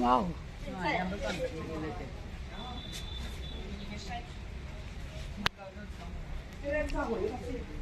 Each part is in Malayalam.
哇哦。这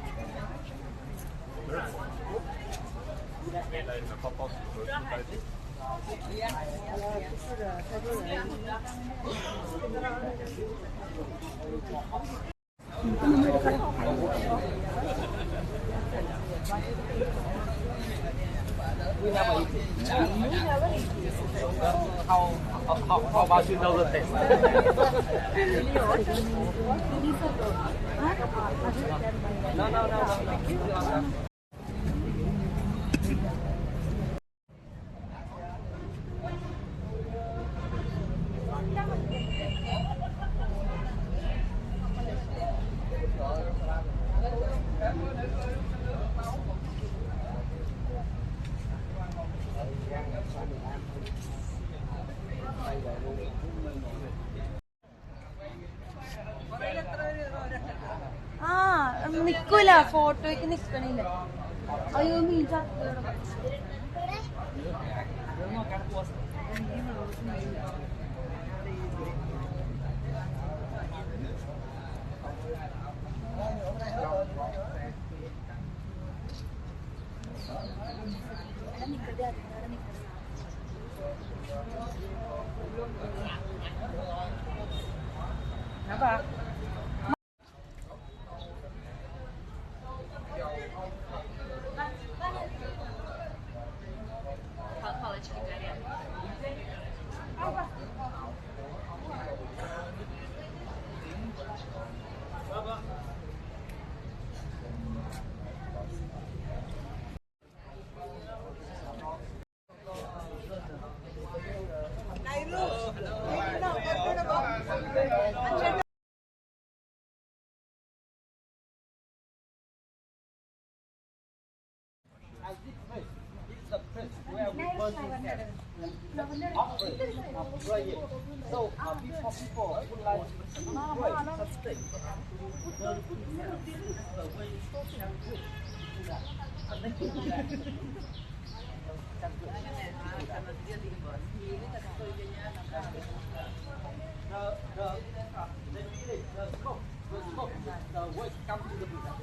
How about you know the taste? no no no no. നിക്കൂല ഫോട്ടോയ്ക്ക് നിക്കണില്ല? അയ്യോ മീൻ 好吧。of praying. So, happy for people who like to pray, sustain. This is the way you can do that. And then you do that. The, the, the meaning, the scope, the scope, the word comes to the Buddha.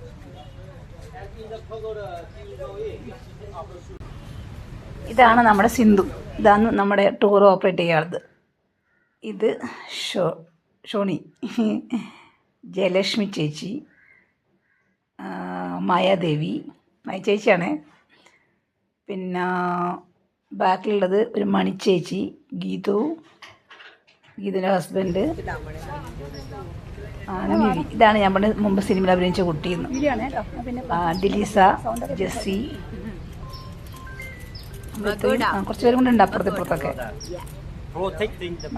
And in the pagoda, you go in, you see the opportunity. ഇതാണ് നമ്മുടെ സിന്ധു. ഇതാണ് നമ്മുടെ ടൂർ ഓപ്പറേറ്റ് ചെയ്യാറുള്ളത്. ഇത് ഷോ ഷോണി ജയലക്ഷ്മി ചേച്ചി മായാദേവി മായ ചേച്ചിയാണ്. പിന്നെ ബാക്കിലുള്ളത് ഒരു മണി ചേച്ചി ഗീതു ഗീതുവിന്റെ ഹസ്ബൻഡ് ആനന്ദി ഇതാണ് നമ്മുടെ മുമ്പ് സിനിമയിൽ അഭിനയിച്ച കുട്ടിയെന്ന് ദിലീസ ജസ്സി കുറച്ച് പേരും കൊണ്ട് ഉണ്ട് അപ്പുറത്ത് ഇപ്പുറത്തൊക്കെ.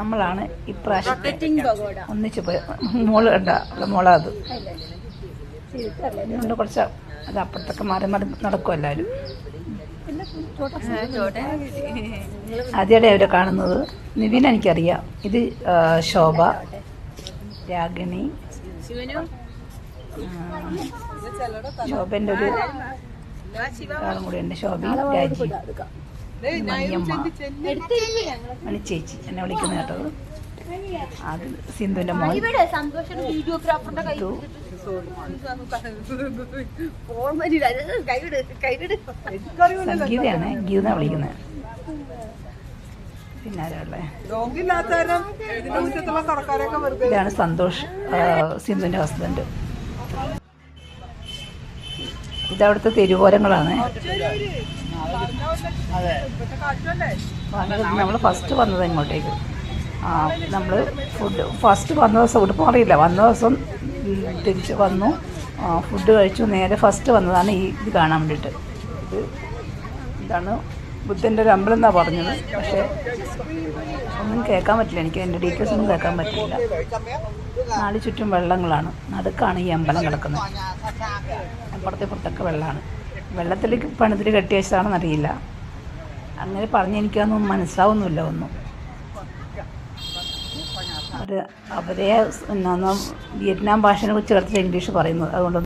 നമ്മളാണ് ഇപ്രാവശ്യം ഒന്നിച്ച് പോയി. മോൾ കണ്ട മോളാ അത്. അതുകൊണ്ട് കുറച്ച് അത് അപ്പുറത്തൊക്കെ മാറി മാറി നടക്കും എല്ലാവരും. ആദ്യമായിട്ട് അവരെ കാണുന്നത്. നിവിൻ എനിക്കറിയാം. ഇത് ശോഭ രാഗിണി. ശോഭന്റെ ഒരു ആളും കൂടെ ഉണ്ട്. ശോഭ രാജി. മണിയമ്മ മണി ചേച്ചി എന്നെ വിളിക്കുന്ന കേട്ടത് അത് സിന്ധുവിന്റെ മോൻ. സംഗീതയാണ് ഗീത വിളിക്കുന്നത്. പിന്നെ ആരാളെ ഇതാണ് സന്തോഷ് സിന്ധുവിന്റെ ഹസ്ബൻഡ് ഇതവിടുത്തെ തിരുവോരങ്ങളാണ്. നമ്മൾ ഫസ്റ്റ് വന്നത് ഇങ്ങോട്ടേക്ക്. ആ നമ്മൾ ഫുഡ് ഫസ്റ്റ് വന്ന ദിവസം ഉടുപ്പ് അറിയില്ല വന്ന ദിവസം തിരിച്ച് വന്നു. ഫുഡ് കഴിച്ചു. നേരെ ഫസ്റ്റ് വന്നതാണ് ഈ ഇത് കാണാൻ വേണ്ടിയിട്ട്. ഇത് ഇതാണ് ബുദ്ധന്റെ ഒരു അമ്പലം എന്നാണ് പറഞ്ഞത്. പക്ഷേ ഒന്നും കേൾക്കാൻ പറ്റില്ല. എനിക്ക് എന്റെ ഡീറ്റെയിൽസ് ഒന്നും കേൾക്കാൻ പറ്റില്ല. നാല് ചുറ്റും വെള്ളങ്ങളാണ്. നടുക്കാണ് ഈ അമ്പലം കിടക്കുന്നത്. അപ്പുറത്തെ പുറത്തൊക്കെ വെള്ളമാണ് വെള്ളത്തിലേക്ക് പണിതിൽ കെട്ടി വെച്ചതാണെന്ന് അറിയില്ല. അങ്ങനെ പറഞ്ഞ് എനിക്കതൊന്നും മനസ്സാവുന്നില്ല ഒന്നും. അവർ അവരെ വിയറ്റ്നാം ഭാഷയെ കുറിച്ച് ചേർത്തിട്ട് ഇംഗ്ലീഷ് പറയുന്നത് അതുകൊണ്ട്